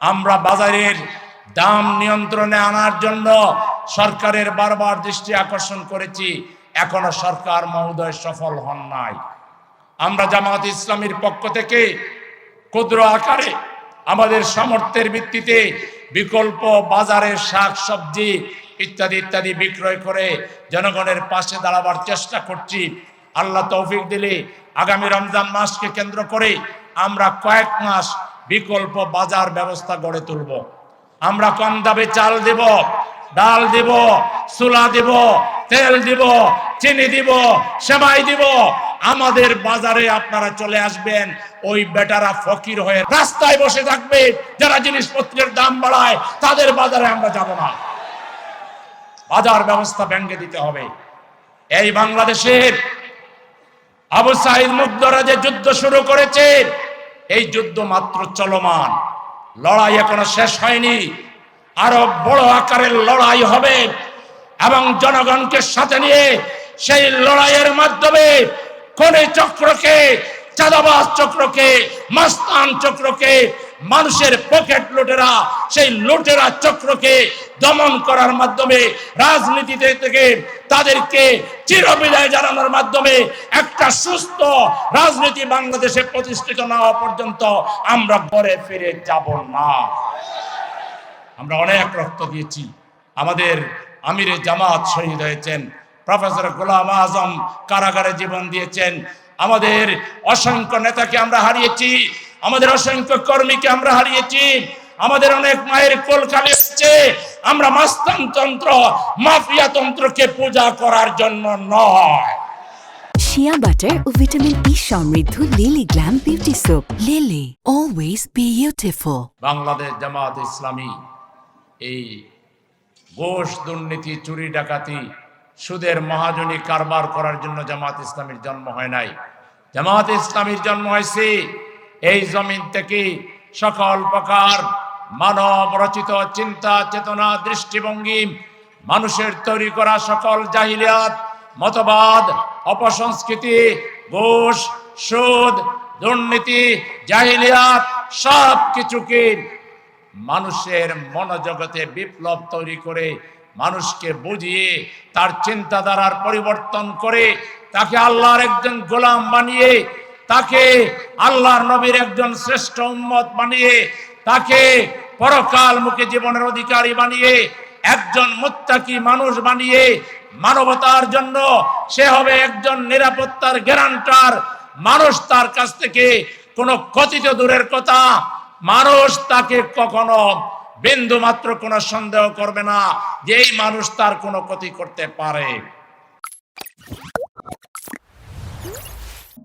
আমরা বাজারের দাম নিয়ন্ত্রণে আনার জন্য সরকারের বারবার দৃষ্টি আকর্ষণ করেছি। এখনও সরকার মহোদয় সফল হন নাই। আমরা জামাত ইসলামীর পক্ষ থেকে ক্ষুদ্র আকারে আমাদের সামর্থ্যের ভিত্তিতে বিকল্প বাজারের শাক, সবজি ইত্যাদি ইত্যাদি বিক্রয় করে জনগণের পাশে দাঁড়াবার চেষ্টা করছি। আল্লাহ তৌফিক দিলে আগামী রমজান মাসকে কেন্দ্র করে আমরা কয়েক মাস বিকল্প বাজার ব্যবস্থা গড়ে তুলব। আমরা কম দামে চাল দেব, ডাল দিব সুলা দিব, তেল দিব, চিনি দিব, সেমাই দিব। আমাদের বাজারে আপনারা চলে আসবেন, ওই বেটারা ফকির হয়ে রাস্তায় বসে থাকবে। যারা জিনিসপত্রের দাম বাড়ায়, তাদের বাজারে আমরা যাব না। বাজার ব্যবস্থা ব্যাংকে দিতে হবে। এই বাংলাদেশের আবু সাইদ মুগ্ধরা যে যুদ্ধ শুরু করেছে এই যুদ্ধ মাত্র চলমান। লড়াই এখনও শেষ হয়নি। আরও বড় আকারের লড়াই হবে এবং জনগণকে সাথে নিয়ে সেই লড়াইয়ের মাধ্যমে কোন চক্রকে, চাঁদাবাজ চক্রকে, মাস্তান চক্রকে, মানুষের পকেট লুটেরা, সেই লুটেরা চক্রকে দমন করার মাধ্যমে, রাজনীতিতে থেকে তাদেরকে চিরবিদায় জানানোর মাধ্যমে একটা সুস্থ রাজনীতি বাংলাদেশে প্রতিষ্ঠিত না হওয়া পর্যন্ত আমরা ঘরে ফিরে যাব না। আমরা অনেক রক্ত দিয়েছি। আমাদের আমিরে জামাত শহীদ হয়েছেন, প্রফেসর গোলাম আজম কারাগারে জীবন দিয়েছেন। আমাদের অসংখ্য নেতাকে আমরা হারিয়েছি, আমাদের অসংখ্য কর্মীকে আমরা হারিয়েছি, আমাদের অনেক মায়ের কোল খালি হচ্ছে আমরা মাস্তানতন্ত্র মাফিয়া তন্ত্রকে পূজা করার জন্য নয়। শিয়া বাটার ও ভিটামিন ই সমৃদ্ধ Lily glam beauty soap Lily always beautiful Bangladesh Jamaat Islami এই ঘোষ দুর্নীতি চুরি ডাকাতি সুদের মহাজনী কারবার করার জন্য জামাত ইসলামীর জন্ম হয় নাই। জামাত ইসলামীর জন্ম হয়েছে এই জমিন থেকে সকল প্রকার মানব রচিত চিন্তা, চেতনা, দৃষ্টিভঙ্গি, মানুষের তৈরি করা সকল জাহিলিয়াত, মতবাদ, অপসংস্কৃতি ঘোষ সুদ, দুর্নীতি, জাহিলিয়াত সব কিছুকে মানুষের মনোজগতে বিপ্লব তৈরি করে, মানুষকে বুঝিয়ে, তার চিন্তাধারার পরিবর্তন করে, তাকে আল্লাহর একজন গোলাম বানিয়ে, তাকে আল্লাহর নবীর একজন শ্রেষ্ঠ উম্মত বানিয়ে তাকে পরকাল মুখে জীবনের অধিকারী বানিয়ে, একজন মুত্তাকি মানুষ বানিয়ে মানবতার জন্য সে হবে একজন নিরাপত্তার গ্যারান্টার মানুষ তার কাছ থেকে কোনো কথিত দূরের কথা, মানুষ তাকে কখনো বিন্দু মাত্র কোনো সন্দেহ করবে না যে এই মানুষ তার কোনো ক্ষতি করতে পারে।